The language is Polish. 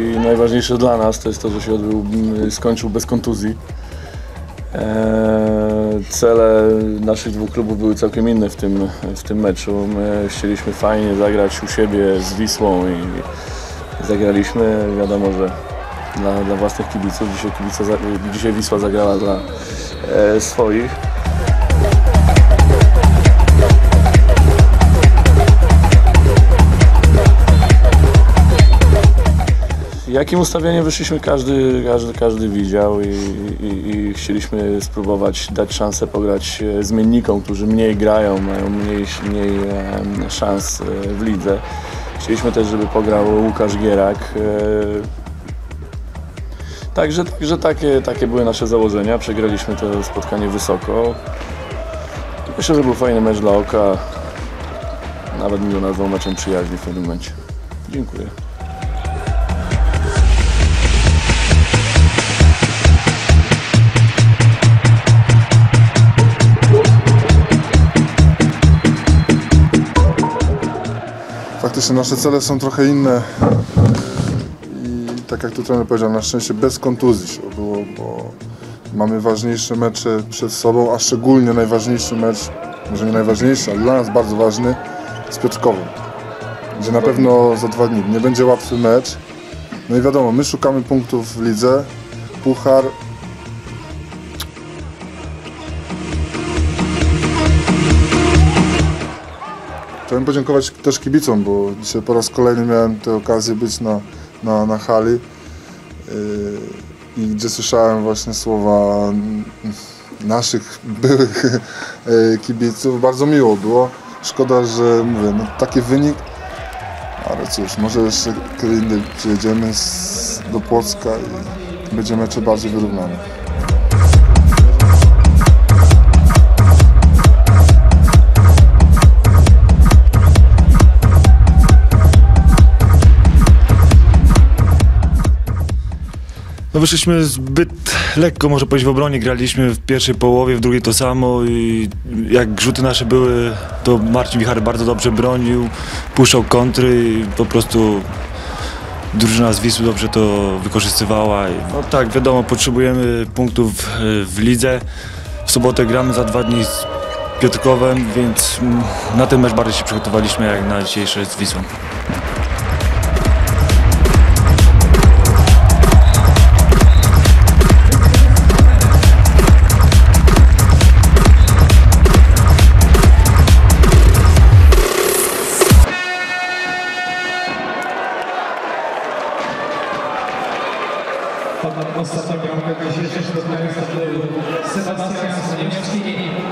najważniejsze dla nas to jest to, że się odbył, m, skończył bez kontuzji. Eee, cele naszych dwóch klubów były całkiem inne w tym, w tym meczu. My chcieliśmy fajnie zagrać u siebie z Wisłą i zagraliśmy. Wiadomo, że dla, dla własnych kibiców. Dzisiaj, kibice, za- dzisiaj Wisła zagrała dla e, swoich. Jakim ustawieniem wyszliśmy, każdy, każdy, każdy widział i, i, i chcieliśmy spróbować dać szansę pograć e, zmiennikom, którzy mniej grają, mają mniej, mniej szans e, w lidze. Chcieliśmy też, żeby pograł Łukasz Gierak. E, Także, także takie, takie były nasze założenia. Przegraliśmy to spotkanie wysoko. Myślę, że był fajny mecz dla oka. Nawet bym go nazwał meczem przyjaźni w pewnym momencie. Dziękuję. Faktycznie nasze cele są trochę inne. I tak jak tu trener powiedział, na szczęście bez kontuzji się było, bo mamy ważniejsze mecze przed sobą, a szczególnie najważniejszy mecz, może nie najważniejszy, ale dla nas bardzo ważny, z Piotrkowem, gdzie na pewno za dwa dni nie będzie łatwy mecz. No i wiadomo, my szukamy punktów w lidze, puchar, Chciałem podziękować też kibicom, bo dzisiaj po raz kolejny miałem tę okazję być na, na, na hali yy, i gdzie słyszałem właśnie słowa naszych byłych yy, kibiców. Bardzo miło było. Szkoda, że mówię, no, taki wynik, ale cóż, może jeszcze kiedy indziej przyjedziemy z, do Płocka i będzie mecze bardziej wyrównane. No wyszliśmy zbyt lekko, może powiedzieć, w obronie. Graliśmy w pierwszej połowie, w drugiej to samo i jak rzuty nasze były, to Marcin Wichary bardzo dobrze bronił, puszczał kontry i po prostu drużyna z Wisły dobrze to wykorzystywała. No tak, wiadomo, potrzebujemy punktów e, w lidze. W sobotę gramy za dwa dni z Piotrkowem, więc na ten mecz bardziej się przygotowaliśmy jak na dzisiejsze z Wisłą. Ostatnią bramkę dzisiejszego spotkania Sebastian Niemski.